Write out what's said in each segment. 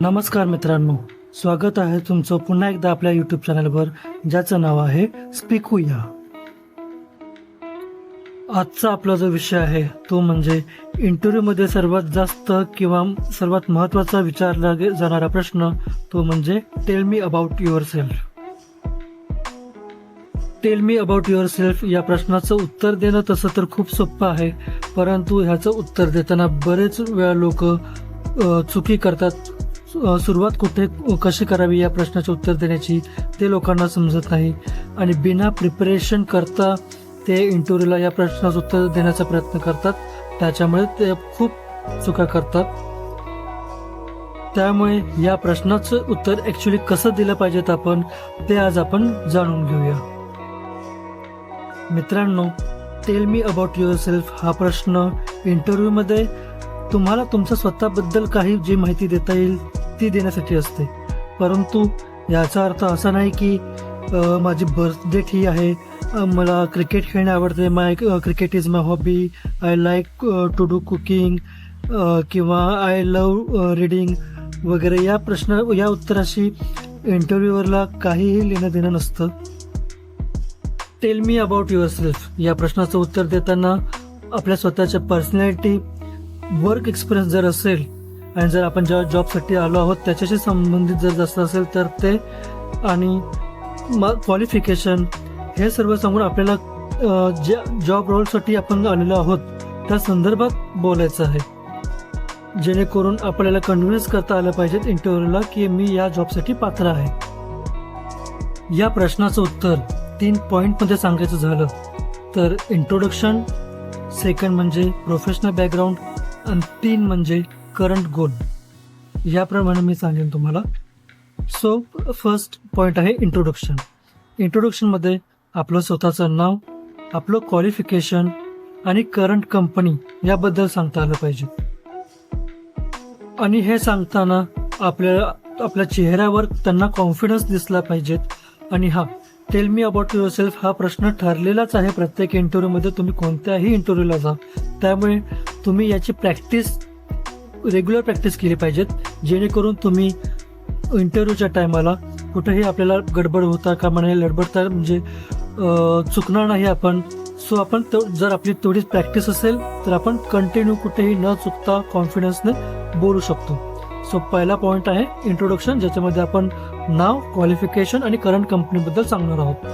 नमस्कार मित्रांनो स्वागत आहे तुमचं पुन्हा एकदा आपल्या युट्यूब चॅनलवर ज्याचं नाव आहे स्पीकूया. आजचा आपला जो विषय आहे तो म्हणजे इंटरव्ह्यूमध्ये सर्वात जास्त किंवा सर्वात महत्त्वाचा विचारला जाणारा प्रश्न तो म्हणजे tell me about yourself tell me about yourself या प्रश्नाचं उत्तर देणं तसं तर खूप सोपं आहे परंतु ह्याचं उत्तर देताना बरेच वेळा लोक चुकी करतात. सुरुवात कुठे कशी करावी या प्रश्नाचे उत्तर देण्याची ते लोकांना समजत नाही. आणि बिना प्रिपरेशन करता ते इंटरव्ह्यूला या प्रश्नाचं उत्तर देण्याचा प्रयत्न करतात. त्याच्यामुळे ते खूप चुका करतात. त्यामुळे या प्रश्नाचं उत्तर ॲक्च्युली कसं दिलं पाहिजेत आपण ते आज आपण जाणून घेऊया. मित्रांनो tell me about yourself हा प्रश्न इंटरव्ह्यूमध्ये तुम्हाला तुमच्या स्वतःबद्दल काही जी माहिती देता येईल ती देण्यासाठी असते. परंतु याचा अर्थ असा नाही की माझी बर्थडेट ही आहे मला क्रिकेट खेळणे आवडते my cricket is my hobby I like to do cooking किंवा आय लव रीडिंग वगैरे. या प्रश्न या उत्तराशी इंटरव्ह्यूवरला काहीही लेणं देणं नसतं. Tell me about yourself या प्रश्नाचं उत्तर देताना आपल्या स्वतःच्या पर्सनॅलिटी वर्क एक्सपिरियन्स जर असेल आणि जर आपण ज्या जॉबसाठी आलो आहोत त्याच्याशी संबंधित जर जास्त असेल तर ते आणि मग क्वालिफिकेशन हे सर्व सांगून आपल्याला ज्या जॉब रोलसाठी आपण आलेलो आहोत त्या संदर्भात बोलायचं आहे. जेणेकरून आपल्याला कन्व्हिन्स करता आलं पाहिजे इंटरव्ह्यूला की मी या जॉबसाठी पात्र आहे. या प्रश्नाचं उत्तर तीन पॉईंटमध्ये सांगायचं झालं तर इंट्रोडक्शन सेकंड म्हणजे प्रोफेशनल बॅकग्राऊंड आणि तीन म्हणजे करंट गोल याप्रमाणे मी सांगेन तुम्हाला. सो फर्स्ट पॉईंट आहे इंट्रोडक्शन इंट्रोडक्शनमध्ये आपलं स्वतःचं नाव आपलं क्वालिफिकेशन आणि करंट कंपनी याबद्दल सांगता आलं पाहिजे. आणि हे सांगताना आपल्याला आपल्या चेहऱ्यावर त्यांना कॉन्फिडन्स दिसला पाहिजेत. आणि हा tell me about yourself हा प्रश्न ठरलेलाच आहे प्रत्येक इंटरव्ह्यूमध्ये तुम्ही कोणत्याही इंटरव्ह्यूला जा. त्यामुळे तुम्ही याची प्रॅक्टिस रेग्युलर प्रॅक्टिस केली पाहिजेत जेणेकरून तुम्ही इंटरव्ह्यूच्या टायमाला कुठेही आपल्याला गडबड होता कामा नाही लडबडता म्हणजे चुकणार नाही आपण. सो आपण तो जर आपली तेवढीच प्रॅक्टिस असेल तर आपण कंटिन्यू कुठेही न चुकता कॉन्फिडन्सने बोलू शकतो. सो पहिला पॉईंट आहे इंट्रोडक्शन ज्याच्यामध्ये आपण नाव क्वालिफिकेशन आणि करंट कंपनीबद्दल सांगणार आहोत.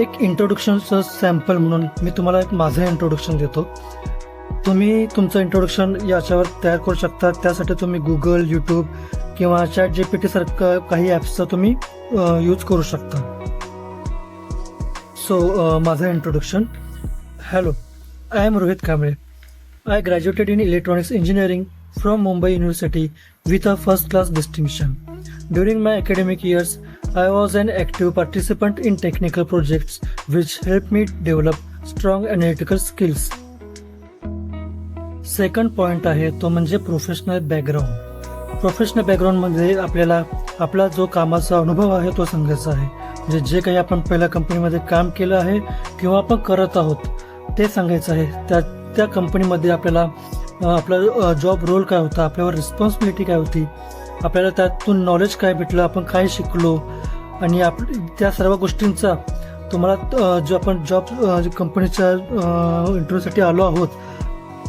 एक इंट्रोडक्शनचं सॅम्पल म्हणून मी तुम्हाला एक माझं इंट्रोडक्शन देतो. तुम्ही तुमचं इंट्रोडक्शन याच्यावर तयार करू शकता. त्यासाठी तुम्ही गुगल यूट्यूब किंवा चॅट जी पी टी सारखं काही ॲप्सचा तुम्ही यूज करू शकता. सो माझं introduction hello I am Rohit Kamble I graduated in electronics engineering from Mumbai university with a first class distinction during my academic years I was an active participant in technical projects which help me develop strong analytical skills second point आहे तो म्हणजे professional background professional बॅकग्राऊंडमध्ये आपल्याला आपला जो कामाचा अनुभव आहे तो सांगायचा आहे. म्हणजे जे काही आपण पहिल्या कंपनीमध्ये काम केलं आहे किंवा आपण करत आहोत ते सांगायचं आहे. त्या त्या कंपनीमध्ये आपल्याला आपला जॉब रोल काय होता आपल्यावर रिस्पॉन्सिबिलिटी काय होती आपल्याला त्यातून नॉलेज काय भेटलं आपण काय शिकलो आणि आप त्या सर्व गोष्टींचा तुम्हाला जो आपण जॉब कंपनीच्या इंटरव्ह्यूसाठी आलो आहोत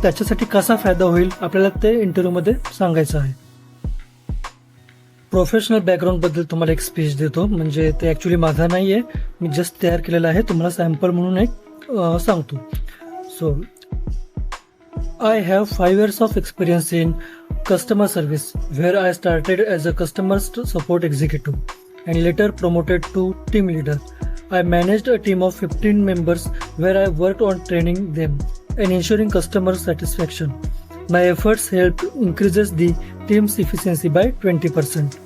त्याच्यासाठी कसा फायदा होईल आपल्याला ते इंटरव्ह्यूमध्ये सांगायचं आहे. प्रोफेशनल बॅकग्राऊंडबद्दल तुम्हाला एक स्पीच देतो. म्हणजे ते ॲक्च्युली माझा नाही आहे मी जस्ट तयार केलेलं आहे. तुम्हाला सॅम्पल म्हणून एक सांगतो. So I have five years of experience in customer service where I started as a customer support support executive and later promoted to team leader. I managed a team of 15 members where I worked on training them. And ensuring customer satisfaction. My efforts helped increases the team's efficiency by 20%.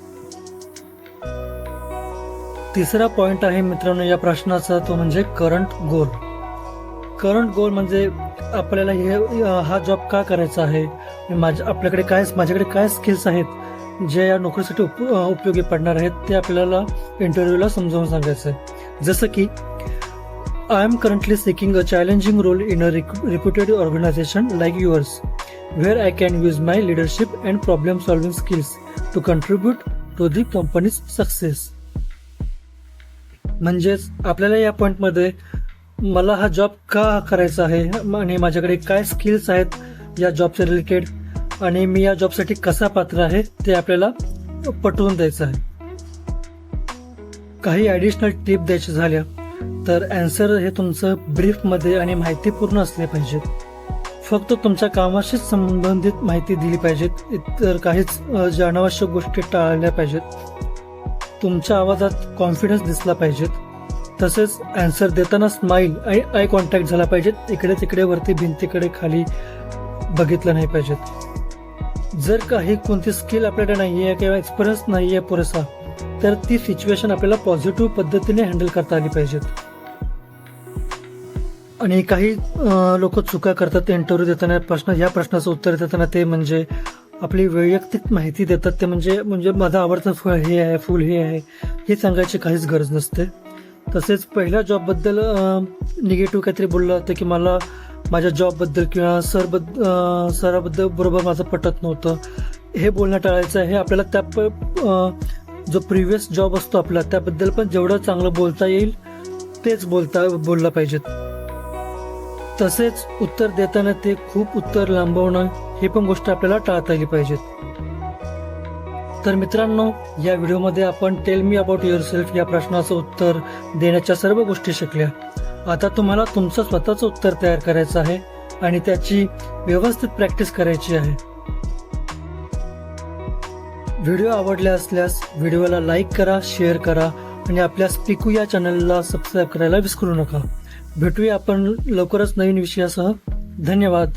तिसरा point आहे मित्रांनो या प्रश्नाचा तो म्हणजे current गोल current गोल म्हणजे आपल्याला हे हा जॉब का करायचा आहे माझ्या आपल्याकडे काय माझ्याकडे काय स्किल्स आहेत जे या नोकरीसाठी उप, उपयोगी पडणार आहेत ते आपल्याला इंटरव्ह्यूला समजावून सांगायचं आहे जसं की I am currently seeking a challenging role in a reputed organisation like yours where I can use my leadership and problem solving skills to contribute to the company's success. म्हणजेच आपल्याला या पॉईंटमध्ये मला हा जॉब का करायचा आहे आणि माझ्याकडे काय स्किल्स आहेत या जॉबच्या रिलेटेड आणि मी या जॉबसाठी कसा पात्र आहे ते आपल्याला पटवून द्यायचं आहे काही ॲडिशनल टिप द्यायच्या झाल्या तर अँसर हे तुमचं ब्रीफमध्ये आणि माहितीपूर्ण असले पाहिजेत. फक्त तुमच्या कामाशीच संबंधित माहिती दिली पाहिजेत. इतर काहीच अ, गोष्टी टाळल्या पाहिजेत. तुमच्या आवाजात कॉन्फिडन्स दिसला पाहिजेत. तसेच अँसर देताना स्माईल आणि आय कॉन्टॅक्ट झाला पाहिजेत. इकडे तिकडे वरती भिंतीकडे खाली बघितलं नाही पाहिजेत. जर काही कोणती स्किल आपल्याकडे नाही आहे किंवा एक्सपिरियन्स नाही आहे पुरेसा तर ती सिच्युएशन आपल्याला पॉझिटिव्ह पद्धतीने हँडल करता आली पाहिजेत. आणि काही लोक चुका करतात इंटरव्ह्यू देताना प्रश्न या प्रश्नाचं उत्तर देताना ते म्हणजे आपली वैयक्तिक माहिती देतात ते म्हणजे म्हणजे माझं आवडतं फळ हे आहे फुल हे आहे हे सांगायची काहीच गरज नसते. तसेच पहिल्या जॉबबद्दल निगेटिव्ह काहीतरी बोललं होतं की मला माझ्या जॉबबद्दल किंवा सरबद्द सराबद्दल बरोबर माझं पटत नव्हतं. हे बोलणं टाळायचं आहे. आपल्याला त्या प- जो प्रिव्हियस जॉब असतो आपला त्याबद्दल पण जेवढं चांगलं बोलता येईल तेच बोलता बोललं पाहिजेत. तसेच उत्तर देताना ते खूप उत्तर लांबवणं ही पण गोष्ट आपल्याला टाळता आली पाहिजेत. तर मित्रांनो या व्हिडिओमध्ये आपण tell me about yourself या प्रश्नाचं उत्तर देण्याच्या सर्व गोष्टी शिकल्या. आता तुम्हाला तुमचं स्वतःचं उत्तर तयार करायचं आहे आणि त्याची व्यवस्थित प्रॅक्टिस करायची आहे. व्हिडिओ आवडले असल्यास व्हिडिओला लाईक करा शेअर करा आणि आपल्या स्पिकू या चॅनलला सबस्क्राईब करायला विसरू नका. भेटूया आपण लवकरच नवीन विषयासह. धन्यवाद.